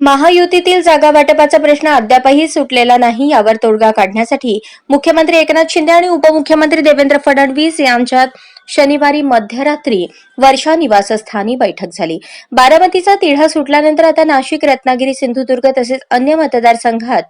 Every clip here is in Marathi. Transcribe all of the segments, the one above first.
महायुतीतील जागा वाटपाचा प्रश्न अद्यापही सुटलेला नाही यावर तोडगा काढण्यासाठी मुख्यमंत्री एकनाथ शिंदे आणि उपमुख्यमंत्री देवेंद्र फडणवीस यांच्यात शनिवारी मध्यरात्री वर्षा निवासस्थानी बैठक झाली. बारामतीचा तिढा सुटल्यानंतर आता नाशिक रत्नागिरी सिंधुदुर्ग तसेच अन्य मतदारसंघात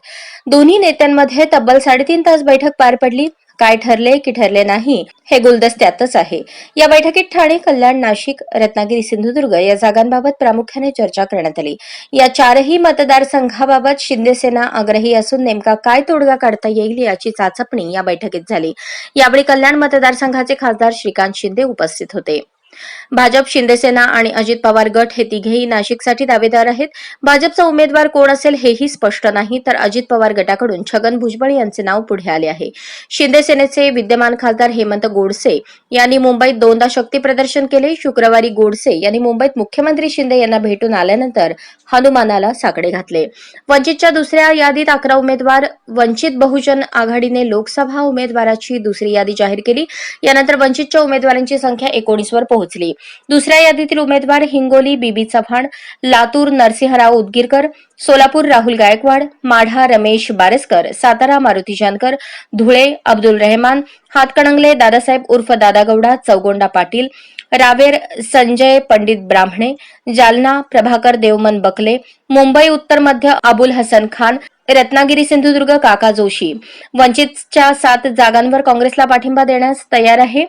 दोन्ही नेत्यांमध्ये तब्बल साडेतीन तास बैठक पार पडली. काय ठरले की ठरले नाही हे गुलदस्त्यातच आहे. या बैठकीत ठाणे कल्याण नाशिक रत्नागिरी सिंधुदुर्ग या जागांबाबत प्रामुख्याने चर्चा करण्यात आली. या चारही मतदारसंघाबाबत शिंदेसेना आग्रही असून नेमका काय तोडगा काढता येईल याची चाचपणी या बैठकीत झाली. यावेळी कल्याण मतदारसंघाचे खासदार श्रीकांत शिंदे उपस्थित होते. भाजप शिंदेसेना आणि अजित पवार गट हे तिघेही नाशिकसाठी दावेदार आहेत. भाजपचा उमेदवार कोण असेल हेही स्पष्ट नाही तर अजित पवार गटाकडून छगन भुजबळ यांचे नाव पुढे आले आहे. शिंदेसेनेचे विद्यमान खासदार हेमंत गोडसे यांनी मुंबईत दोनदा शक्ती प्रदर्शन केले. शुक्रवारी गोडसे यांनी मुंबईत मुख्यमंत्री शिंदे यांना भेटून आल्यानंतर हनुमानाला साकडे घातले. वंचितच्या दुसऱ्या यादीत अकरा उमेदवार वंचित बहुजन आघाडीने लोकसभा उमेदवाराची दुसरी यादी जाहीर केली. यानंतर वंचितच्या उमेदवारांची संख्या एकोणीसवर पोहोच पोहोचली. दुसऱ्या यादीतील उमेदवार हिंगोली बीबी चव्हाण लातूर नरसिंहराव उदगीरकर सोलापूर राहुल गायकवाड माढा रमेश बारसकर सातारा मारुती जानकर धुळे अब्दुल रहमान हातकणंगले दादासाहेब उर्फ दादागौडा चौगोंडा पाटील रावेर संजय पंडित ब्राह्मणे जालना प्रभाकर देवमन बकले मुंबई उत्तर मध्य अबुल हसन खान रत्नागिरी सिंधुदुर्ग काका जोशी. वंचितच्या सात जागांवर काँग्रेसला पाठिंबा देण्यास तयार आहे.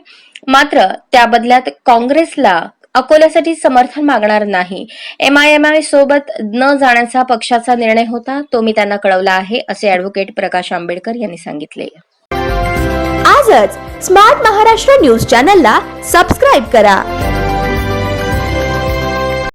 मात्र त्या बदल्यात काँग्रेसला अकोल्यासाठी समर्थन मागणार नाही. एम आय एम आय सोबत न जाण्याचा पक्षाचा निर्णय होता तो मी त्यांना कळवला आहे असे अॅडव्होकेट प्रकाश आंबेडकर यांनी सांगितले. आजच स्मार्ट महाराष्ट्र न्यूज चॅनलला सबस्क्राईब करा.